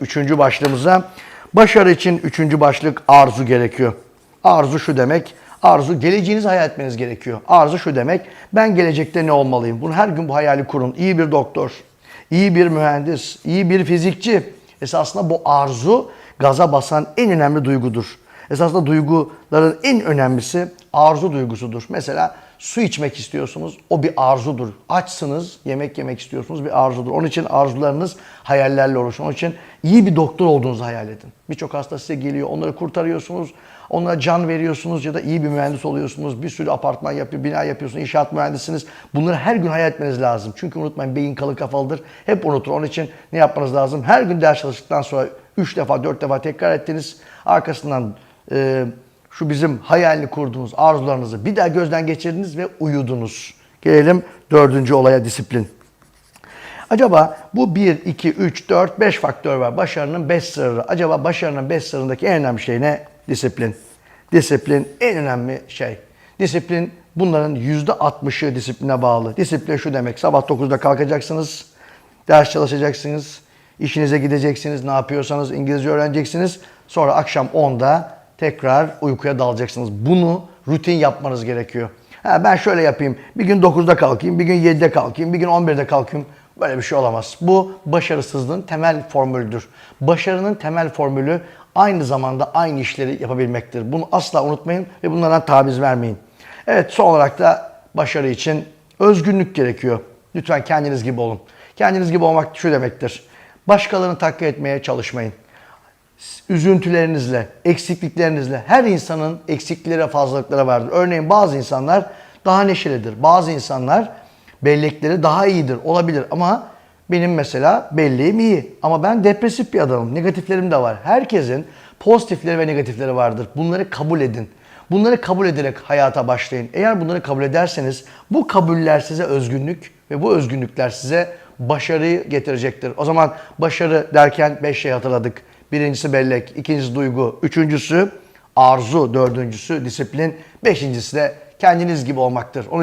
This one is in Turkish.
Üçüncü başlığımıza. Başarı için üçüncü başlık arzu gerekiyor. Arzu şu demek. Arzu geleceğinizi hayal etmeniz gerekiyor. Arzu şu demek. Ben gelecekte ne olmalıyım? Bunu her gün bu hayali kurun. İyi bir doktor, iyi bir mühendis, iyi bir fizikçi. Esasında bu arzu gaza basan en önemli duygudur. Esasında duyguların en önemlisi arzu duygusudur. Mesela su içmek istiyorsunuz, o bir arzudur. Açsınız, yemek yemek istiyorsunuz, bir arzudur. Onun için arzularınız hayallerle oluşur. Onun için iyi bir doktor olduğunuzu hayal edin. Birçok hasta size geliyor, onları kurtarıyorsunuz, onlara can veriyorsunuz ya da iyi bir mühendis oluyorsunuz. Bir sürü apartman yapıyor, bina yapıyorsunuz, inşaat mühendisiniz. Bunları her gün hayal etmeniz lazım. Çünkü unutmayın beyin kalı kafalıdır. Hep unutur. Onun için ne yapmanız lazım? Her gün ders çalıştıktan sonra 3 defa, 4 defa tekrar ettiniz. Arkasından şu bizim hayalini kurduğunuz arzularınızı bir daha gözden geçirdiniz ve uyudunuz. Gelelim dördüncü olaya disiplin. Acaba bu 1, 2, 3, 4, 5 faktör var. Başarının 5 sırrı. Acaba başarının 5 sırrındaki en önemli şey ne? Disiplin. Disiplin en önemli şey. Disiplin bunların %60'ı disipline bağlı. Disiplin şu demek. Sabah 9'da kalkacaksınız. Ders çalışacaksınız. işinize gideceksiniz. Ne yapıyorsanız İngilizce öğreneceksiniz. Sonra akşam 10'da tekrar uykuya dalacaksınız. Bunu rutin yapmanız gerekiyor. Ha, ben şöyle yapayım. Bir gün 9'da kalkayım, bir gün 7'de kalkayım, bir gün 11'de kalkayım. Böyle bir şey olamaz. Bu başarısızlığın temel formülüdür. Başarının temel formülü aynı zamanda aynı işleri yapabilmektir. Bunu asla unutmayın ve bunlardan taviz vermeyin. Evet son olarak da başarı için özgünlük gerekiyor. Lütfen kendiniz gibi olun. Kendiniz gibi olmak şu demektir. Başkalarını taklit etmeye çalışmayın üzüntülerinizle, eksikliklerinizle her insanın eksiklikleri ve fazlalıkları vardır. Örneğin bazı insanlar daha neşelidir. Bazı insanlar bellekleri daha iyidir. Olabilir ama benim mesela belleğim iyi. Ama ben depresif bir adamım. Negatiflerim de var. Herkesin pozitifleri ve negatifleri vardır. Bunları kabul edin. Bunları kabul ederek hayata başlayın. Eğer bunları kabul ederseniz bu kabuller size özgünlük ve bu özgünlükler size başarıyı getirecektir. O zaman başarı derken 5 şey hatırladık. Birincisi bellek, ikincisi duygu, üçüncüsü arzu, dördüncüsü disiplin, beşincisi de kendiniz gibi olmaktır. Onun